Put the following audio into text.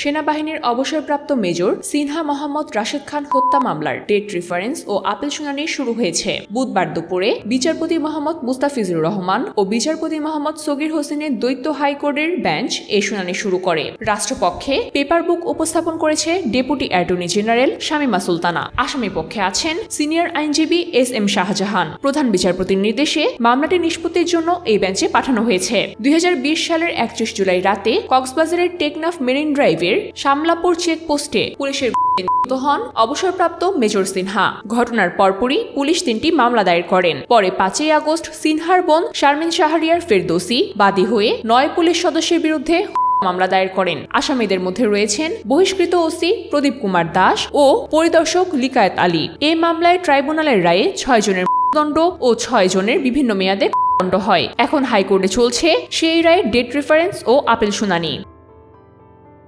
সেনাবাহিনীর অবসরপ্রাপ্ত মেজর সিনহা মোহাম্মদ রাশেদ খান হত্যা মামলার ডেট রেফারেন্স ও আপিল শুনানি শুরু হয়েছে। বুধবার দুপুরে বিচারপতি মোহাম্মদ মুস্তাফিজুর রহমান ও বিচারপতি মোহাম্মদ সগির হোসেনের দ্বৈত হাইকোর্টের বেঞ্চ এই শুনানি শুরু করে। রাষ্ট্রপক্ষে পেপার বুক উপস্থাপন করেছে deputy attorney general Shamima Sultana. আসামি পক্ষে আছেন সিনিয়র আইনজীবী এস এম শাহজাহান। প্রধান বিচারপতির নির্দেশে মামলাটি নিষ্পত্তির জন্য এই বেঞ্চে পাঠানো হয়েছে। দুই হাজার বিশ সালের একত্রিশ জুলাই রাতে কক্সবাজারের টেকনাফ মেরিন ড্রাইভের শামলাপুর চেকপোস্টে পুলিশের নিহত হন। অবসরপ্রাপ্ত মেজর সিনহা। ঘটনার পরপরই পুলিশ তিনটি মামলা দায়ের করেন। পরে পাঁচই আগস্ট সিনহার বোন শারমিন শাহরিয়ার ফেরদৌসি বাদী হয়ে নয় পুলিশ সদস্যের বিরুদ্ধে মামলা দায়ের করেন। আসামিদের মধ্যে রয়েছেন বহিষ্কৃত ওসি প্রদীপ কুমার দাস ও পরিদর্শক লিকায়েত আলী। এই মামলায় ট্রাইব্যুনালের রায়ে ছয় জনের দণ্ড ও ছয় জনের বিভিন্ন মেয়াদে দণ্ড হয়। এখন হাইকোর্টে চলছে সেই রায়ের ডেট রেফারেন্স ও আপিল শুনানি।